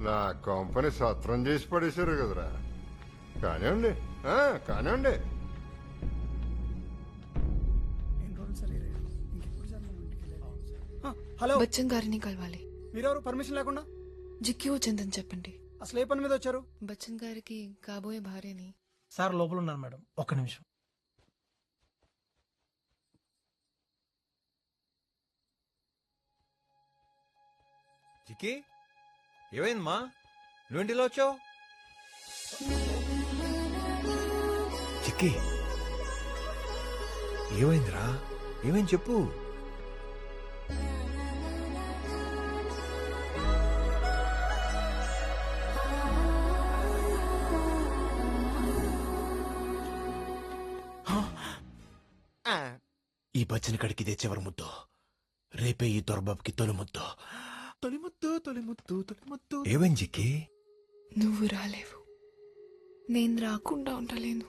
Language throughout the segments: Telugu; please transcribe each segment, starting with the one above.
నా కంపెనీ సత్రం చేసి పడేశారు కదరా. కానివ్వండి ఆ, కానివ్వండి. హలో. బచ్చన్ గారిని కలవాలి. మీరెవరు? పర్మిషన్ లేకుండా? జిక్కి వచ్చిందని చెప్పండి. అసలు ఏ పని మీద వచ్చారు? బచ్చన్ గారికి కాబోయే భార్యని సార్ లోపల ఉన్నారు మేడం. ఒక్క నిమిషం. చిక్కి ఏమైందమ్మా? నువ్వేంటిలో వచ్చావు? చిక్కి ఏమైందిరా? ఏమైంది చెప్పు. ఈ బచ్చని కడికి తెచ్చేవారు ముద్దు. రేపే ఈ దొరబాబుకి తొలి ముద్దు. తొలి ముద్దు తొలి ముద్దు తొలి ముద్దు ఏమైంది చిక్కి నువ్వు రాలేవు. నేను రాకుండా ఉండలేను.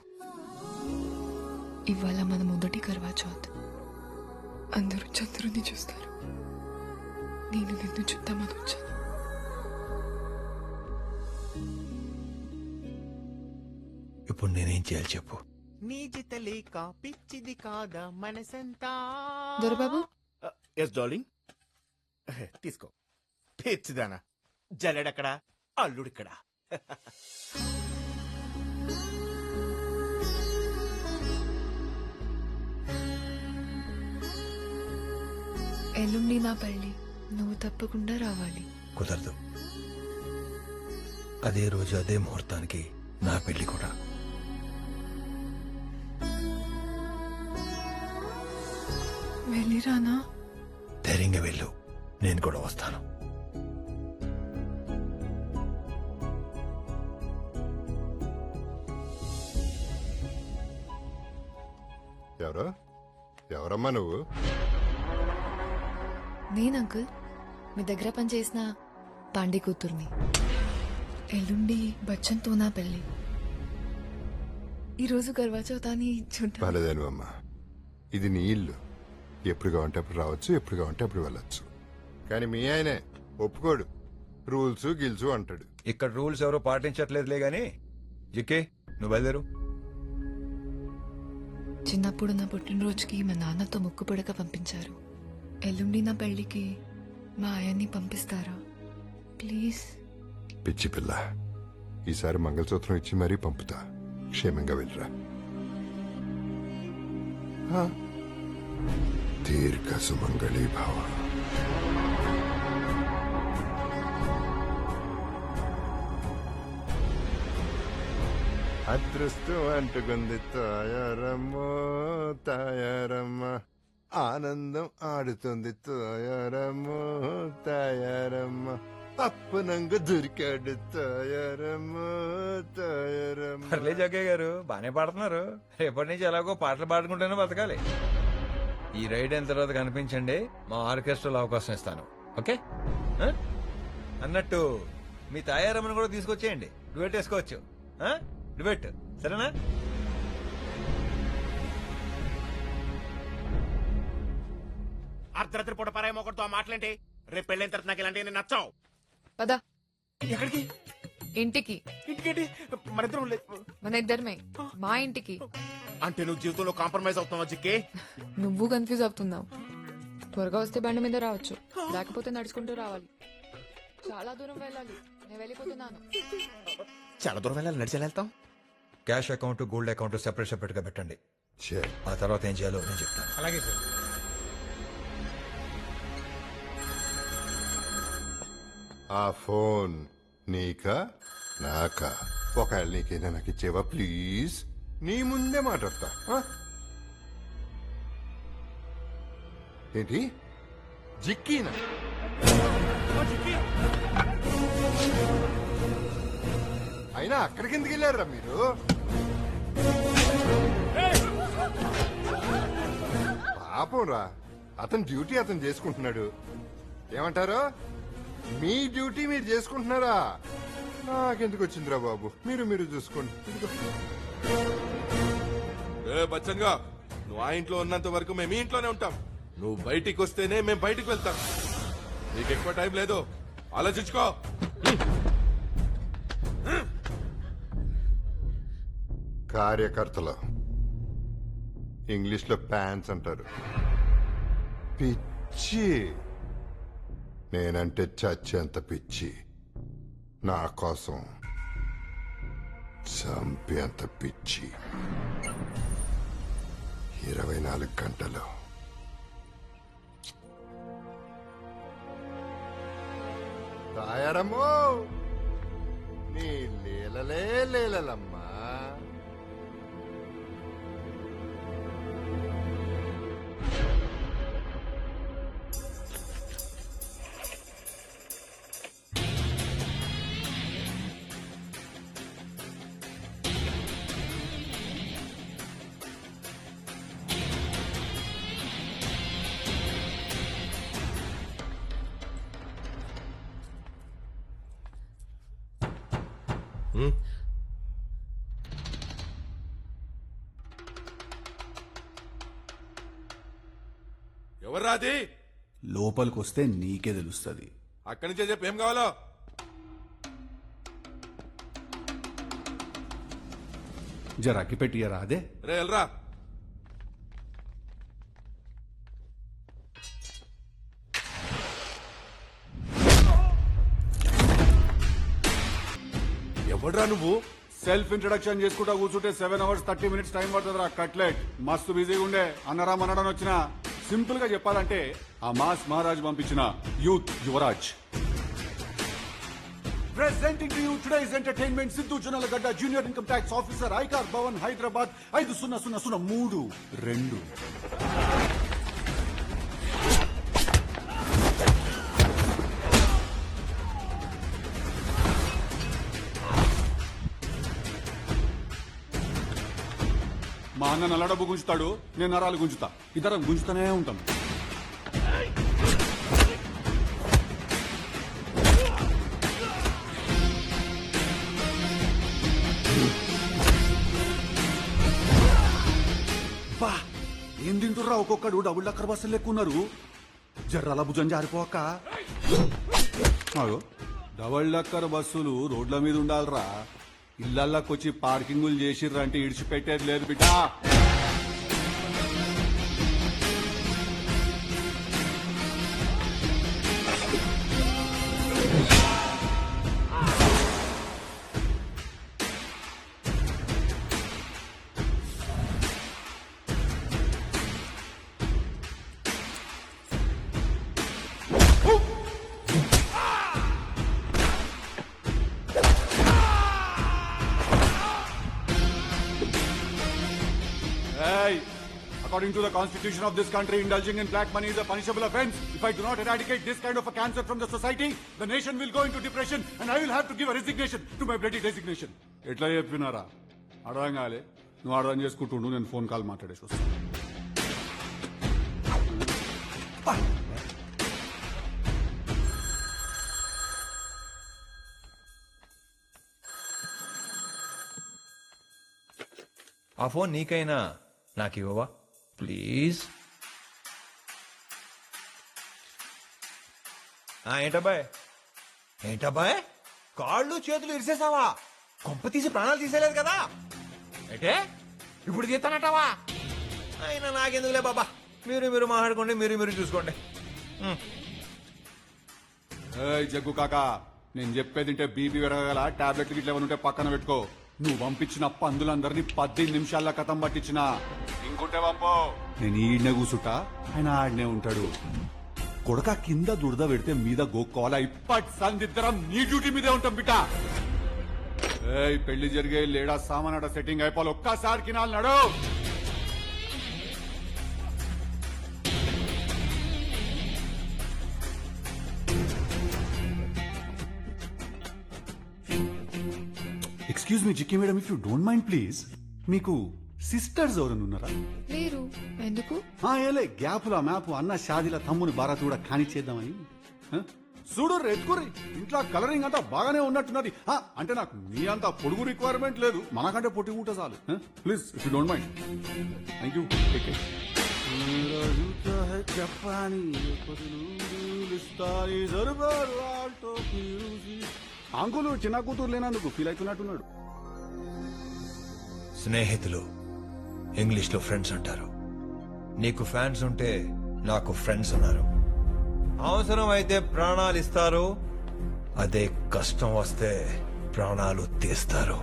ఇవాళ మన మొదటి కర్వా చౌత్ అందరూ చంద్రుని చూస్తారు. నేను నిన్ను చూద్దామని వచ్చాను. ఇప్పుడు నేనేం చేయాలి చెప్పు. నీజిత లేక పిచ్చిది కాదా మనసంతా? దొరబాబు? ఎస్ డార్లింగ్ తీసుకో. పిచ్చిదానా జల్లెడక్కడ? అల్లుడిక్కడ? ఎల్లుండి నా పెళ్ళి నువ్వు తప్పకుండా రావాలి. కుదరదు. అదే రోజు అదే ముహూర్తానికి నా పెళ్ళి కూడా. వెళ్ళిరానా? ధైర్యంగా వెళ్ళు. నేను కూడా వస్తాను. ఎవరమ్మా నువ్వు? నేను అంకుల్. మీ దగ్గర పనిచేసిన పాండే కూతుర్ని. ఎల్లుండి బచ్చన్తో నా పెళ్ళి. ఈరోజు గర్వా చౌతాని బాలేదేను అమ్మా ఇది నీ ఇల్లు. ఎప్పుడు కావంటే అప్పుడు రావచ్చు ఎప్పుడు కావంటే అప్పుడు వెళ్ళొచ్చు. కానీ మీ ఆయనే ఒప్పుకోడు. రూల్స్ గిల్సు అంటాడు. ఇక్కడ రూల్స్ ఎవరో పాటించట్లేదులే గాని. జిక్కి నువ్వు బయలుదేరు. చిన్నప్పుడు నా పుట్టినరోజుకి మా నాన్నతో ముక్కు పుడక పంపించారు. ఎల్లుండి నా పెళ్ళికి మా ఆయన్ని పంపిస్తారా? ప్లీజ్. పిచ్చి పిల్ల. ఈసారి మంగళసూత్రం ఇచ్చి మరీ పంపుతా. క్షేమంగా వెళ్ళరా. దీర్ఘ సుమంగళి భావ. అదృష్టం అంటుకుంది తాయారమ్మో తాయారమ్మ. ఆనందం ఆడుతుంది తాయారమ్మో తయారమ్మ. అప్పనంగా దొరికాడు తాయారమ్మో తయారమ్మ. పర్లే జగ్గయ్య గారు బానే పాడుతున్నారు. రేపటి నుంచి ఎలాగో పాటలు పాడుకుంటేనే బతకాలి. ఈ రైడ్ అయిన తర్వాత కనిపించండి మా ఆర్కెస్ట్రాలో అవకాశం ఇస్తాను. ఓకే? అన్నట్టు మీ తాయారమ్మని కూడా తీసుకొచ్చేయండి. డ్యూట్ వేసుకోవచ్చు. ఆ? డువెట్ సరేనా? అర్ధరాత్రి పూట పరాయి ఒకటితో మాటలేంటి? రేపు పెళ్ళైన తర్వాత నాకు ఇలాంటి నచ్చావు. పద. ఎక్కడికి? ఇంటికి. ఇంటికేంటి? మరిద్దరం లే- మన ఇద్దరమే. మా ఇంటికి. అంటే నువ్వు జీవితంలో కాంప్రమైజ్ అవుతున్నావు జిక్కి? నువ్వు కన్ఫ్యూజ్ అవుతున్నావు. త్వరగా వస్తే బండి మీద రావచ్చు. లేకపోతే నడుచుకుంటూ రావాలి. చాలా దూరం వెళ్ళాలి. నేను వెళ్ళిపోతున్నాను. చాలా దూరం వెళ్ళాలి నడిచి వెళ్తాం cash account gold account separate సెపరేట్గా పెట్టండి. ఆ తర్వాత ఏం చేయాలో నేను చెప్తాను. అలాగే సార్. ఆ ఫోన్ నీకా? నాకా? ఒకవేళ నీకేనా నాకు ఇచ్చేవా? ప్లీజ్. నీ ముందే మాట్లాడతా? ఏంటి? జిక్కీనా? అయినా అక్కడికి ఎందుకు వెళ్ళారా మీరు? పాపం రా అతని డ్యూటీ అతను చేసుకుంటున్నాడు. ఏమంటారు? మీ డ్యూటీ మీరు చేసుకుంటున్నారా? నాకెందుకు వచ్చిందిరా బాబు? మీరు మీరు చూసుకోండి. ఏ బచ్చన్గా నువ్వు ఆ ఇంట్లో ఉన్నంత వరకు మేము ఇంట్లోనే ఉంటాం. నువ్వు బయటికి వస్తేనే మేము బయటికి వెళ్తాం. నీకు ఎక్కువ టైం లేదు. ఆలోచించుకో. కార్యకర్తలు. ఇంగ్లీష్లో ప్యాన్స్ అంటారు. పిచ్చి. నేనంటే చచ్చేంత పిచ్చి. నా కోసం చంపేంత పిచ్చి. ఇరవై నాలుగు గంటలు. తాయారమ్మో! నీ లీలలే లీలలమ్మా. ఎవరు రాది లోపలికి వస్తే నీకే తెలుస్తుంది. అక్కడి నుంచే చెప్పు ఏం కావాలో? జర అగ్గి పెట్టియరా అదే? రే వెళ్ళరా ఎవడ్రా నువ్వు? సెల్ఫ్ ఇంట్రడక్షన్ చేసుకుంటా కూర్చుంటే seven hours thirty minutes time పడుతుందిరా cutlet. మస్తు బిజీగా ఉండే. అన్నరా మనడం వచ్చిన. సింపుల్గా చెప్పాలంటే ఆ మాస్ మహారాజ్ పంపించిన youth Yuvraj. Presenting to you today's entertainment Siddhu Jonnalagadda junior income tax officer Aayakar Bhavan Hyderabad ఐదు సున్నా సున్నా సున్నా మూడు. రెండు. మా అన్న నల్లడబ్బు గుంజుతాడు నేను నరాలు గుంజుతా. ఇద్దరం గుంజుతూనే ఉంటాం. బా ఏం తింటుర్రా ఒక్కొక్కడు? డబుల్ లక్కర్ బస్సులు లెక్కున్నారు జర్రల భుజం జారిపోక. డబుల్ లక్కర్ బస్సులు రోడ్ల మీద ఉండాలిరా. ఇళ్ళల్లోకొచ్చి పార్కింగులు చేసిర్రంటే ఇడిచిపెట్టేది లేదు బిడ్డా. According to the constitution of this country, indulging in black money is a punishable offense. If I do not eradicate this kind of a cancer from the society, the nation will go into depression and I will have to give a resignation to my bloody resignation. ఎట్లా చెప్పినారా అర్థం కాలే నువ్వు అర్థం చేసుకుంటుండు నేను ఫోన్ కాల్ మాట్లాడేసి వస్తాను ఆ ఫోన్ నీకైనా నాకు ఇవ్వవా ప్లీజ్. ఆ, ఏంటబ్బాయ్? ఏంటబ్బాయ్? కాళ్ళు చేతులు ఇరిసేసావా? కొంప తీసి ప్రాణాలు తీసేలేదు కదా? అంటే ఇప్పుడు తీస్తానటావా? అయినా నాకెందుకులే బాబా? మీరు మీరు మాట్లాడుకోండి మీరు మీరు చూసుకోండి. జగ్గు కాక నేను చెప్పేది బీపీ పెరగగల టాబ్లెట్లు గిట్ల ఏమైనా ఉంటే పక్కన పెట్టుకో. నువ్వు పంపించిన పందులందరినీ పద్దెనిమిది నిమిషాల్లో కథం పట్టించిన. ఇంకుంటే పంపో. నేను ఈడనే కూసుంటా ఆయన ఆడనే ఉంటాడు. కొడక కింద దురద పెడితే మీద గోక్కోవాలా? ఇప్పటి సందిద్దరం నీ డ్యూటీ మీదే ఉంటాం బిడ్డ. ఏయ్ పెళ్ళి జరిగే లేడా సామానాడ సెట్టింగ్ అయిపోవాలి. ఒక్కసారి కినాలు నడు. Excuse me Jikki madam if you don't mind please మీకు సిస్టర్స్ ఎవరైనా ఉన్నారా? లేరు. ఎందుకు? ఆ, ఏలే గ్యాపుల మ్యాప్ అన్న షాదిల తమ్ముని భారత్ కూడా కానిచ్చేద్దామని ఆ? చూడు రెత్తుకురి ఇంట్లో కలరింగ్ అంతా బాగానే ఉన్నట్టున్నది. ఆ, అంటే నాకు మీ అంత పొడుగు రిక్వైర్మెంట్ లేదు. మనకంటే పొట్టి ఉంటే చాలు. Please if you don't mind thank you జపానీ uncle చిన్న కూతురు లేనందుకు ఫీల్ అవుతున్నట్టున్నాడు. స్నేహితులు ఇంగ్లీష్లో ఫ్రెండ్స్ అంటారు. నీకు ఫ్యాన్స్ ఉంటే నాకు ఫ్రెండ్స్ ఉన్నారు అవసరం అయితే ప్రాణాలు ఇస్తారు. అదే కష్టం వస్తే ప్రాణాలు తీస్తారు.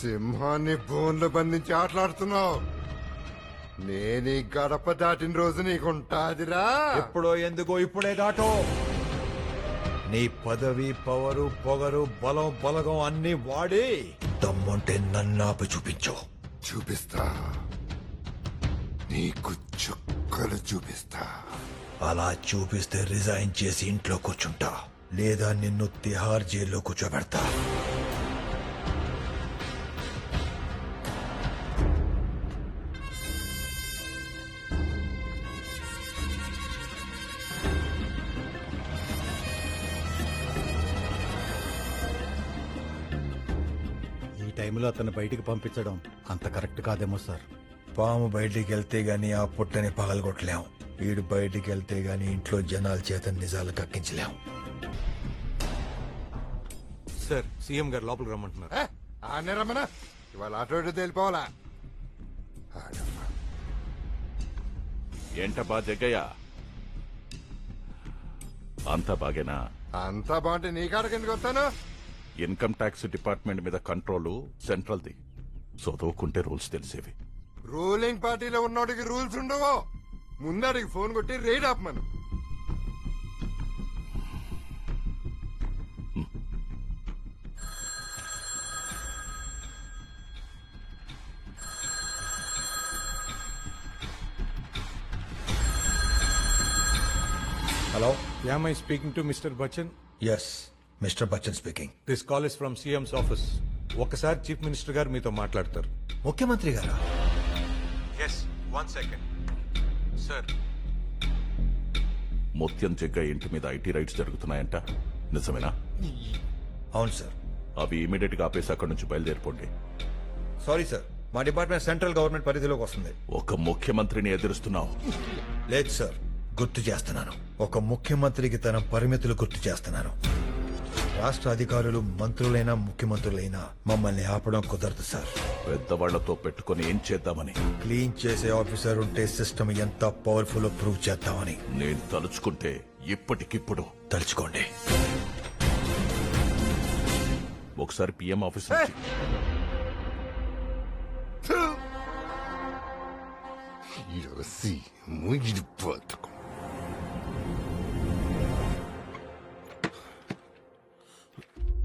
సింహాన్ని బోన్లో బంధించి ఆటలాడుతున్నావు. నేను ఈ గడప దాటిన రోజు నీకుంటాదిరా. ఎప్పుడో ఎందుకో ఇప్పుడే దాటో. నీ పదవి పవరు పొగరు బలం బలగం అన్ని వాడి దమ్ముంటే నన్నాపి చూపించు. చూపిస్తా. నీకు చుక్కలు చూపిస్తా. అలా చూపిస్తే రిజైన్ చేసి ఇంట్లో కూర్చుంటా. లేదా నిన్ను తిహార్ జైల్లో కూర్చోబెడతా. టైంలో అతను బయటికి పంపించడం అంత కరెక్ట్ కాదేమో సార్. పాము బయటికి వెళ్తే గాని ఆ పుట్టని పగలగొట్టలేం. వీడు బయటికి వెళ్తే గాని ఇంట్లో జనాల చేత నిజాలు కక్కించలేం సార్ సీఎం గారు లోపలికి రమ్మంటున్నారు. ఆనే రమ్మన? ఇవాళ ఆటో ఇటు తేలిపోవాలా? ఏంటబ్బా జగ్గయ్య అంతా బాగేనా? అంతా బాగుంటే నీ కాడకి ఎందుకు వస్తాను? ఇన్కమ్ ట్యాక్స్ డిపార్ట్మెంట్ మీద కంట్రోల్ సెంట్రల్ది. చదువుకుంటే రూల్స్ తెలిసేవి. రూలింగ్ పార్టీలో ఉన్నోడికి రూల్స్ ఉండవు? ముందడికి ఫోన్ కొట్టి rate ఆపమను hello Am I speaking to Mr. Bachchan? Yes mister Bachchan speaking. This call is from CM's office. ఒకసారి చీఫ్ మినిస్టర్ గారు మీతో మాట్లాడతారు. ముఖ్యమంత్రి గారా? Yes one second sir Mutyam Jaggaiah ఇంటి మీద ఐటీ రైట్స్ జరుగుతున్నాయంట. నిజమేనా? అవును సార్ అవి ఇమీడియట్గా ఆపేసి అక్కడి నుంచి బయలుదేరిపోండి. సారీ సార్ మా డిపార్ట్మెంట్ సెంట్రల్ గవర్నమెంట్ పరిధిలోకి వస్తుంది. ఒక ముఖ్యమంత్రిని ఎదురుస్తున్నావు. లేదు సార్ గుర్తు చేస్తున్నాను. ఒక ముఖ్యమంత్రికి తన పరిమితులు గుర్తు చేస్తున్నాను. రాష్ట్ర అధికారులు మంత్రులైనా ముఖ్యమంత్రులైనా మమ్మల్ని ఆపడం కుదరదు సార్. పెద్దవాళ్ళతో పెట్టుకొని ఏం చేద్దామని? క్లీన్ చేసే ఆఫీసర్ ఉంటే సిస్టమ్ ఎంత పవర్ఫుల్ ప్రూవ్ చేద్దామని. నేను తలుచుకుంటే ఇప్పటికిప్పుడు. తలుచుకోండి. ఒకసారి పిఎం ఆఫీస్ నుంచి. ఈరోజు